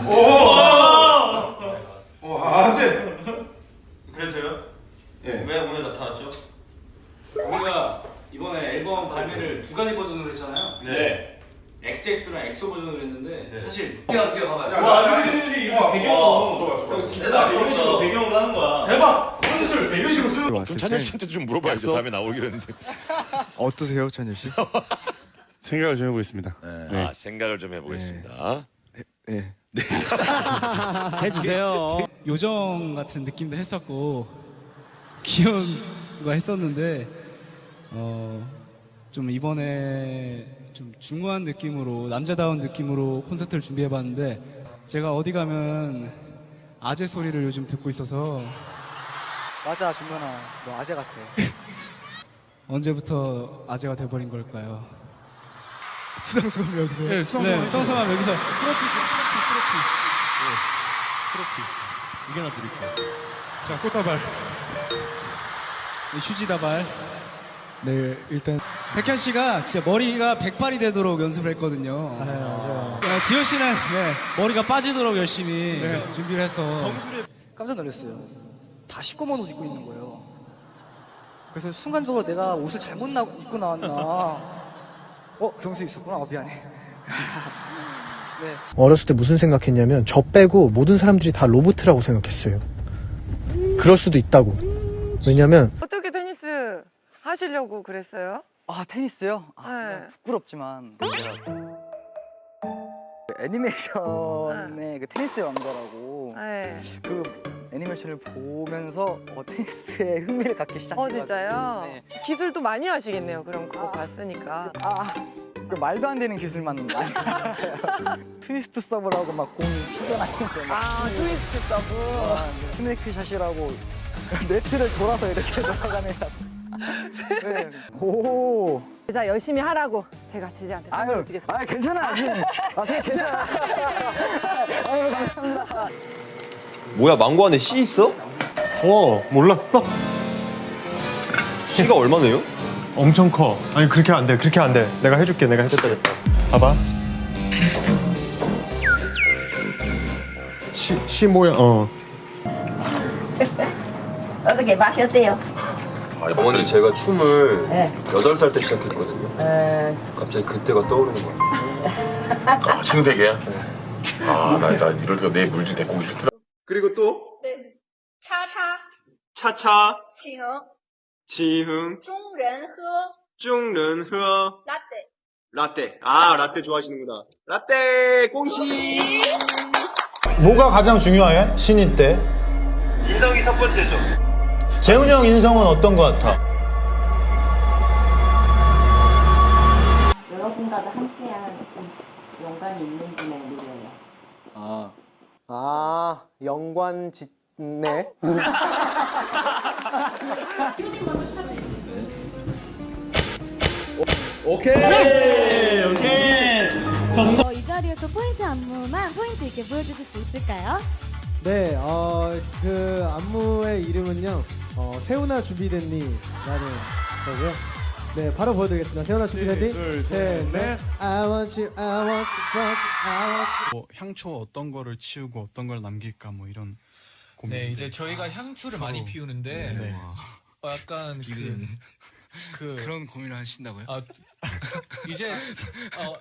안 돼. 오, 아, 안 돼. 그래서요? 예. 왜 오늘 나타났죠? 우리가 이번에 앨범 발매를 두 가지 버전으로 했잖아요. 네. XX랑 엑소 버전으로 했는데 네. 사실 기가 기가 봐봐요. 야, 와, 나- 와, 배경. 와, 좋아, 좋아. 이거 진짜 나 이런 식으로 배경으로 하는 거야. 대박. 선술 이런 식으로 쓰는 그럼 찬열 씨한테 좀 물어봐야죠. 다음에 나오기로 했는데. 어떠세요, 찬열 씨? 생각을 좀 해보겠습니다. 네. 아 생각을 좀 해보겠습니다. 네. 해주세요. 요정 같은 느낌도 했었고 귀여운 거 했었는데 어, 좀 이번에 좀 중후한 느낌으로 남자다운 느낌으로 콘서트를 준비해봤는데 제가 어디 가면 아재 소리를 요즘 듣고 있어서. 맞아 준현아. 너 아재 같아. 언제부터 아재가 돼버린 걸까요? 수상소감 여기서. 네, 수상소감, 수상소감 여기서. 트로피 트로피 트로피 두 개나 드릴게요. 자, 꽃다발. 휴지 다발. 네, 일단. 백현 씨가 진짜 머리가 백발이 되도록 연습을 했거든요. 아, 맞아요. 디오 씨는 네, 머리가 빠지도록 열심히 준비를 해서. 깜짝 놀랐어요 다 시꺼먼 옷 입고 있는 거예요 그래서 순간적으로 내가 옷을 잘못 나, 입고 나왔나 어 경수 있었구나 어, 미안해 네 어렸을 때 무슨 생각했냐면 저 빼고 모든 사람들이 다 로봇이라고 생각했어요. 그럴 수도 있다고. 왜냐면 어떻게 테니스 하시려고 그랬어요? 아 테니스요? 아 네. 정말 부끄럽지만 제가 그 애니메이션의 그 테니스의 왕자라고 네. 그 애니메이션을 보면서 어, 테니스에 흥미를 갖기 시작해가지고 어 진짜요? 네. 기술도 많이 하시겠네요. 그럼 그거 아. 봤으니까. 아, 그 말도 안 되는 기술만 많이 트위스트 서브라고 막 공 휘저나는데 막아 트위스트 서브. 아, 스네이크 샷이라고 네트를 돌아서 이렇게 돌아가는 네. 오 제자 열심히 하라고 제가 제자한테 아유 선물. 아 괜찮아 아 그냥 괜찮아 아유 감사합니다 뭐야 망고 안에 씨 있어? 어, 몰랐어? 씨가 얼마네요? 엄청 커. 아니 그렇게 안 돼. 그렇게 안 돼. 내가 해줄게. 내가 해줬다겠다. 봐봐. 시, 시 모양. 어. 어떻게 마셨대요? 아니, 어머니 제가 춤을 네. 8살 때 시작했거든요. 에... 갑자기 그때가 떠오르는 거예요. 아, 신세계야? 아, 나, 나 이럴 때가 내 물질 데리고 오기 싫더라. 그리고 또? 네. 차차. 차차. 시호. 지흥, 中人喝 쭝른허, 拉对。 라떼. 아, 라떼 좋아하시는구나. 라떼! 꽁시! 뭐가 가장 중요해? 신인 때? 인성이 첫 번째죠. 재훈이 형 인성은 어떤 거 같아? 여러분과도 함께한 영광이 있는 분의 노래예요. 아, 아 영관 짓네. 어, 이 자리에서 포인트 안무만 포인트 있게 보여주실 수 있을까요? 네, 어, 그 안무의 이름은요, 어, 세훈아 준비됐니? 라는 거고요. 네, 바로 보여드리겠습니다. 세훈아 준비됐니? 둘, 셋, 셋, 넷. I want you, I want you, want you, I want you. 뭐 향초 어떤 거를 치우고 어떤 걸 남길까 뭐 이런 고민. 네, 이제 저희가 향초를 많이 피우는데 네. 어, 약간 그, 그 그런 고민을 하신다고요? 아, 이제 어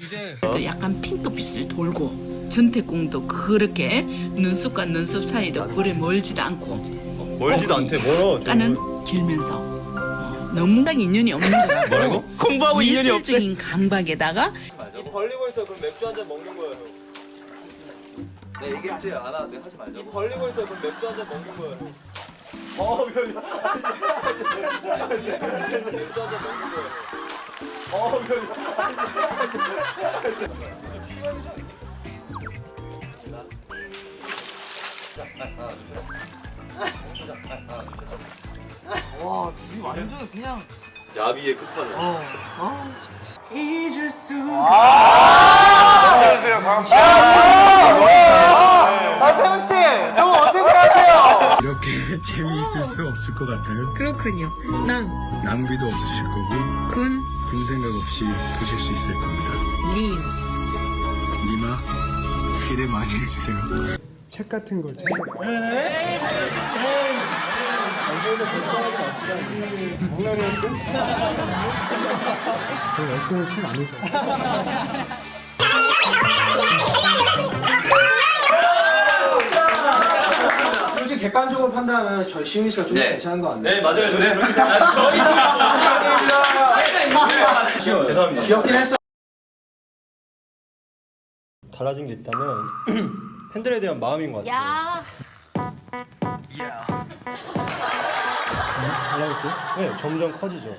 이제 약간 핑크빛을 돌고 전태궁도 그렇게 눈썹과 눈썹 사이도 그래 멀지도 않고 멀지도 않대. 멀어. 약간은 길면서 어, 너무 딱 인연이 없는 것 같고 뭐라고? 공부하고 예술적인 강박에다가 입 벌리고 있어. 그럼 맥주 한 잔 먹는 거예요. 네 얘기했지 않아. 네 하지 말자고. 입 벌리고 있어. 그럼 맥주 한 잔 먹는 거예요. 어, 별로. 맥주 한 잔 먹는 거예요. 어, 별로. 와 둘이 완전 그냥 야비의 끝판왕. 이렇게 재미있을 수 없을 것 같아요. 그렇군요. 난 낭비도 없으실 거고 군, 군 생각 없이 드실 수 있을 겁니다. 님, 니마 기대 많이 해주세요. 책 같은 걸 읽어. 솔직히 객관적으로 판단하면 저희 씨가 좀 괜찮은 거 같네요. 네 맞아요. 저희 그렇게 저희 죄송합니다. 귀엽긴 했어. 달라진 게 있다면 팬들에 대한 마음인 것 같아요. 야. 달라졌어요? 네, 점점 커지죠.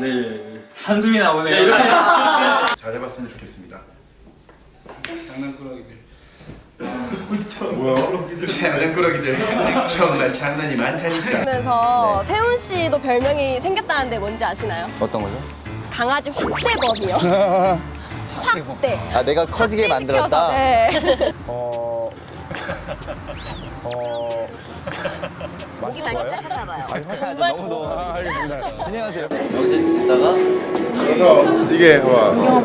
네. 한숨이 나오네요. 잘 해봤으면 좋겠습니다. 장난꾸러기들. 장난꾸러기들 정말 장난이 많다니까. 그러면서 세훈 씨도 별명이 생겼다는데 뭔지 아시나요? 어떤 거죠? 강아지 확대범이요. 확대. 아 내가 커지게 만들었다. 네. 어. 어. 목이 많이 타셨나 봐요. 너무 너무 아, 알겠습니다. 안녕하세요. 그래서 이게 봐.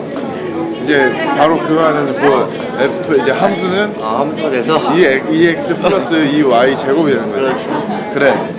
이제 바로 그거 하는 그 F 이제 함수는 아 함수가 돼서 2x 플러스 2y 제곱이 되는 거지. 그래.